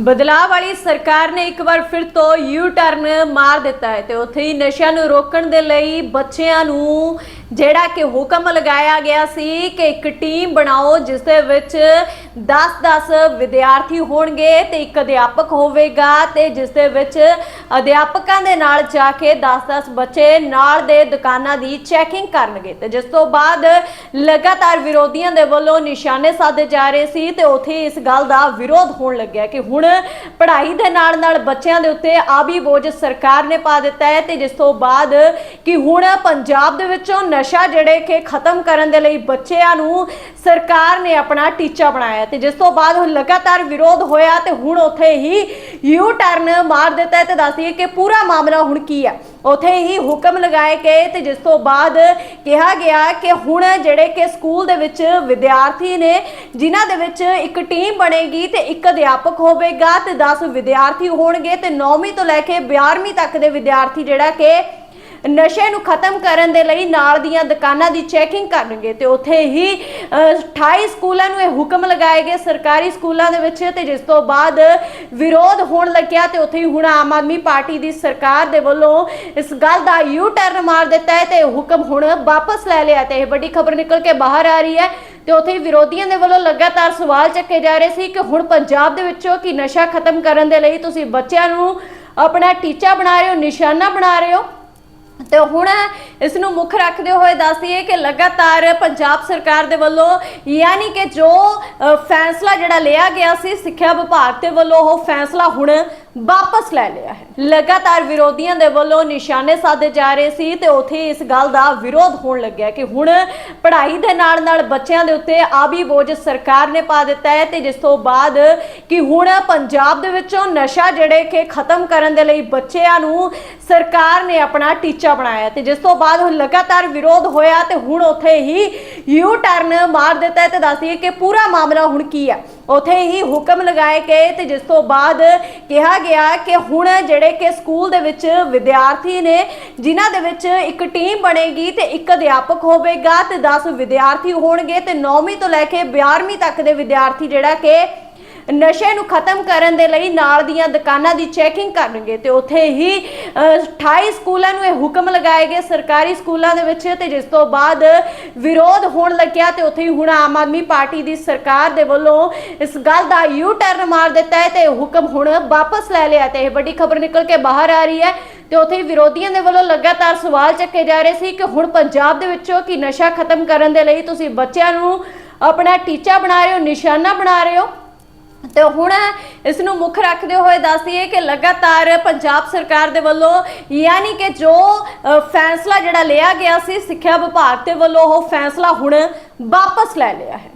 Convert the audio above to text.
ਬਦਲਾਅ ਵਾਲੀ ਸਰਕਾਰ ਨੇ ਇੱਕ ਵਾਰ ਫਿਰ ਤੋਂ ਯੂ ਟਰਨ ਮਾਰ ਦਿੱਤਾ ਹੈ ਤੇ ਉੱਥੇ ਹੀ ਨਸ਼ਿਆਂ ਨੂੰ ਰੋਕਣ ਦੇ ਲਈ ਬੱਚਿਆਂ ਨੂੰ ਜਿਹੜਾ ਕਿ ਹੁਕਮ ਲਗਾਇਆ ਗਿਆ ਸੀ ਕਿ ਇੱਕ ਟੀਮ ਬਣਾਓ, ਜਿਸ ਦੇ ਵਿੱਚ 10-10 ਵਿਦਿਆਰਥੀ ਹੋਣਗੇ ਤੇ ਇੱਕ ਅਧਿਆਪਕ ਹੋਵੇਗਾ ਤੇ ਜਿਸ ਦੇ ਵਿੱਚ ਅਧਿਆਪਕਾਂ ਦੇ ਨਾਲ ਜਾ ਕੇ 10-10 ਬੱਚੇ ਨਾਲ ਦੇ ਦੁਕਾਨਾਂ ਦੀ ਚੈਕਿੰਗ ਕਰਨਗੇ ਤੇ ਜਿਸ ਤੋਂ ਬਾਅਦ ਲਗਾਤਾਰ ਵਿਰੋਧੀਆਂ ਦੇ ਵੱਲੋਂ ਨਿਸ਼ਾਨੇ ਸਾਧੇ ਜਾ ਰਹੇ ਸੀ ਤੇ ਉੱਥੇ ਇਸ ਗੱਲ ਦਾ ਵਿਰੋਧ ਹੋਣ ਲੱਗਿਆ ਕਿ ਹੁਣ ਪੜ੍ਹਾਈ ਦੇ ਨਾਲ ਨਾਲ ਬੱਚਿਆਂ ਦੇ ਉੱਤੇ ਆਬੀ ਬੋਝ ਸਰਕਾਰ ਨੇ ਪਾ ਦਿੱਤਾ ਹੈ ਤੇ ਜਿਸ ਤੋਂ ਬਾਅਦ ਕਿ ਹੁਣ ਪੰਜਾਬ ਦੇ ਵਿੱਚੋਂ ਨਸ਼ਾ ਜਿਹੜੇ ਕਿ ਖਤਮ ਕਰਨ ਦੇ ਲਈ ਬੱਚਿਆਂ ਨੂੰ ਸਰਕਾਰ ਨੇ ਆਪਣਾ ਟੀਚਾ ਬਣਾਇਆ ਤੇ ਜਿਸ ਤੋਂ ਬਾਅਦ ਹੁਣ ਲਗਾਤਾਰ ਵਿਰੋਧ ਹੋਇਆ ਤੇ ਹੁਣ ਉੱਥੇ ਹੀ ਯੂ ਟਰਨ ਮਾਰ ਦਿੱਤਾ ਤੇ ਦੱਸਦੀਏ ਕਿ ਪੂਰਾ ਮਾਮਲਾ ਹੁਣ ਕੀ ਹੈ? ਉਥੇ ਹੀ ਹੁਕਮ ਲਗਾਏ ਗਏ ਤੇ ਜਿਸ ਤੋਂ ਬਾਅਦ ਕਿਹਾ ਗਿਆ ਕਿ ਹੁਣ ਜਿਹੜੇ ਕਿ ਸਕੂਲ ਦੇ ਵਿੱਚ ਵਿਦਿਆਰਥੀ ਨੇ, ਜਿਨ੍ਹਾਂ ਦੇ ਵਿੱਚ ਇੱਕ ਟੀਮ ਬਣੇਗੀ ਤੇ ਇੱਕ ਅਧਿਆਪਕ ਹੋਵੇਗਾ ਤੇ 10 ਵਿਦਿਆਰਥੀ ਹੋਣਗੇ ਤੇ 9ਵੀਂ ਤੋਂ ਲੈ ਕੇ 12ਵੀਂ ਤੱਕ ਦੇ ਵਿਦਿਆਰਥੀ ਜਿਹੜਾ ਕਿ ਨਸ਼ੇ ਨੂੰ ਖਤਮ ਕਰਨ ਦੇ ਲਈ ਨਾਲ ਦੀਆਂ ਦੁਕਾਨਾਂ ਦੀ ਚੈਕਿੰਗ ਕਰਨਗੇ ਤੇ ਉੱਥੇ ਹੀ ਅ, 28 ਸਕੂਲਾਂ ਨੂੰ ਇਹ ਹੁਕਮ ਲਗਾਏ ਗਏ ਸਰਕਾਰੀ ਸਕੂਲਾਂ ਦੇ ਵਿੱਚ ਤੇ ਜਿਸ ਤੋਂ ਬਾਅਦ ਵਿਰੋਧ ਹੋਣ ਲੱਗਿਆ ਤੇ ਉੱਥੇ ਹੀ ਹੁਣ ਆਮ ਆਦਮੀ ਪਾਰਟੀ ਦੀ ਸਰਕਾਰ ਦੇ ਵੱਲੋਂ ਇਸ ਗੱਲ ਦਾ ਯੂ ਟਰਨ ਮਾਰ ਦਿੱਤਾ ਹੈ ਤੇ ਹੁਕਮ ਹੁਣ ਵਾਪਸ ਲੈ ਲਿਆ ਤੇ ਇਹ ਵੱਡੀ ਖਬਰ ਨਿਕਲ ਕੇ ਬਾਹਰ ਆ ਰਹੀ ਹੈ ਤੇ ਉੱਥੇ ਹੀ ਵਿਰੋਧੀਆਂ ਦੇ ਵੱਲੋਂ ਲਗਾਤਾਰ ਸਵਾਲ ਚੱਕੇ ਜਾ ਰਹੇ ਸੀ ਕਿ ਹੁਣ ਪੰਜਾਬ ਦੇ ਵਿੱਚੋਂ ਕਿ ਨਸ਼ਾ ਖਤਮ ਕਰਨ ਦੇ ਲਈ ਤੁਸੀਂ ਬੱਚਿਆਂ ਨੂੰ ਆਪਣਾ ਟੀਚਾ ਬਣਾ ਰਹੇ ਹੋ ਨਿਸ਼ਾਨਾ ਬਣਾ ਰਹੇ ਹੋ? ਹੁਣ ਇਸ ਨੂੰ ਮੁੱਖ ਰੱਖਦੇ ਹੋਏ ਦੱਸਦੀਏ ਕਿ ਲਗਾਤਾਰ ਪੰਜਾਬ ਸਰਕਾਰ ਦੇ ਵੱਲੋਂ ਯਾਨੀ ਕਿ ਜੋ ਫੈਸਲਾ ਜਿਹੜਾ ਲਿਆ ਗਿਆ ਸੀ ਸਿੱਖਿਆ ਵਿਭਾਗ ਦੇ ਵੱਲੋਂ, ਉਹ ਫੈਸਲਾ ਹੁਣ ਵਾਪਸ ਲੈ ਲਿਆ ਹੈ। ਲਗਾਤਾਰ ਵਿਰੋਧੀਆਂ ਦੇ ਵੱਲੋਂ ਨਿਸ਼ਾਨੇ ਸਾਧੇ ਜਾ ਰਹੇ ਸੀ ਤੇ ਉਥੇ ਇਸ ਗੱਲ ਦਾ ਵਿਰੋਧ ਹੋਣ ਲੱਗਿਆ ਕਿ ਹੁਣ ਪੜ੍ਹਾਈ ਦੇ ਨਾਲ ਨਾਲ ਬੱਚਿਆਂ ਦੇ ਉੱਤੇ ਆਬੀ ਬੋਝ ਸਰਕਾਰ ਨੇ ਪਾ ਦਿੱਤਾ ਹੈ ਤੇ ਜਿਸ ਤੋਂ ਬਾਅਦ ਕਿ ਹੁਣ ਪੰਜਾਬ ਦੇ ਵਿੱਚੋਂ ਨਸ਼ਾ ਜਿਹੜੇ ਕਿ ਖਤਮ ਕਰਨ ਦੇ ਲਈ ਬੱਚਿਆਂ ਨੂੰ ਸਰਕਾਰ ਨੇ ਆਪਣਾ ਟੀਚਾ ਬਣਾਇਆ ਤੇ ਜਿਸ ਤੋਂ ਬਾਅਦ ਹੁਣ ਲਗਾਤਾਰ ਵਿਰੋਧ ਹੋਇਆ ਤੇ ਹੁਣ ਉਥੇ ਹੀ ਯੂ ਟਰਨ ਮਾਰ ਦਿੱਤਾ ਤੇ ਦੱਸਦੀਏ ਕਿ ਪੂਰਾ ਮਾਮਲਾ ਹੁਣ ਕੀ ਹੈ? ਉਥੇ ਹੀ ਹੁਕਮ ਲਗਾਏ ਗਏ ਤੇ ਜਿਸ ਤੋਂ ਬਾਅਦ ਕਿਹਾ ਗਿਆ ਕਿ ਹੁਣ ਜਿਹੜੇ ਕਿ ਸਕੂਲ ਦੇ ਵਿੱਚ ਵਿਦਿਆਰਥੀ ਨੇ, ਜਿਨ੍ਹਾਂ ਦੇ ਵਿੱਚ ਇੱਕ ਟੀਮ ਬਣੇਗੀ ਤੇ ਇੱਕ ਅਧਿਆਪਕ ਹੋਵੇਗਾ ਤੇ 10 ਵਿਦਿਆਰਥੀ ਹੋਣਗੇ ਤੇ 9ਵੀਂ ਤੋਂ ਲੈ ਕੇ 12ਵੀਂ ਤੱਕ ਦੇ ਵਿਦਿਆਰਥੀ ਜਿਹੜਾ ਕਿ ਨਸ਼ੇ ਨੂੰ ਖਤਮ ਕਰਨ ਦੇ ਲਈ ਨਾਲ ਦੀਆਂ ਦੁਕਾਨਾਂ ਦੀ ਚੈਕਿੰਗ ਕਰਨਗੇ ਤੇ ਉੱਥੇ ਹੀ ਅ, 28 ਸਕੂਲਾਂ ਨੂੰ ਇਹ ਹੁਕਮ ਲਗਾਏ ਗਏ ਸਰਕਾਰੀ ਸਕੂਲਾਂ ਦੇ ਵਿੱਚ ਤੇ ਜਿਸ ਤੋਂ ਬਾਅਦ ਵਿਰੋਧ ਹੋਣ ਲੱਗਿਆ ਤੇ ਉੱਥੇ ਹੀ ਹੁਣ ਆਮ ਆਦਮੀ ਪਾਰਟੀ ਦੀ ਸਰਕਾਰ ਦੇ ਵੱਲੋਂ ਇਸ ਗੱਲ ਦਾ ਯੂ ਟਰਨ ਮਾਰ ਦਿੱਤਾ ਹੈ ਤੇ ਹੁਕਮ ਹੁਣ ਵਾਪਸ ਲੈ ਲਿਆ ਤੇ ਇਹ ਵੱਡੀ ਖਬਰ ਨਿਕਲ ਕੇ ਬਾਹਰ ਆ ਰਹੀ ਹੈ ਤੇ ਉੱਥੇ ਹੀ ਵਿਰੋਧੀਆਂ ਦੇ ਵੱਲੋਂ ਲਗਾਤਾਰ ਸਵਾਲ ਚੱਕੇ ਜਾ ਰਹੇ ਸੀ ਕਿ ਹੁਣ ਪੰਜਾਬ ਦੇ ਵਿੱਚੋਂ ਕਿ ਨਸ਼ਾ ਖਤਮ ਕਰਨ ਦੇ ਲਈ ਤੁਸੀਂ ਬੱਚਿਆਂ ਨੂੰ ਆਪਣਾ ਟੀਚਾ ਬਣਾ ਰਹੇ ਹੋ ਨਿਸ਼ਾਨਾ ਬਣਾ ਰਹੇ ਹੋ? ਤੇ ਹੁਣ ਇਸ ਨੂੰ ਮੁੱਖ ਰੱਖਦੇ ਹੋਏ ਦੱਸਦੀਏ ਕਿ ਲਗਾਤਾਰ ਪੰਜਾਬ ਸਰਕਾਰ ਦੇ ਵੱਲੋਂ ਯਾਨੀ ਕਿ ਜੋ ਫੈਸਲਾ ਜਿਹੜਾ ਲਿਆ ਗਿਆ ਸੀ ਸਿੱਖਿਆ ਵਿਭਾਗ ਦੇ ਵੱਲੋਂ, ਉਹ ਫੈਸਲਾ ਹੁਣ ਵਾਪਸ ਲੈ ਲਿਆ ਹੈ।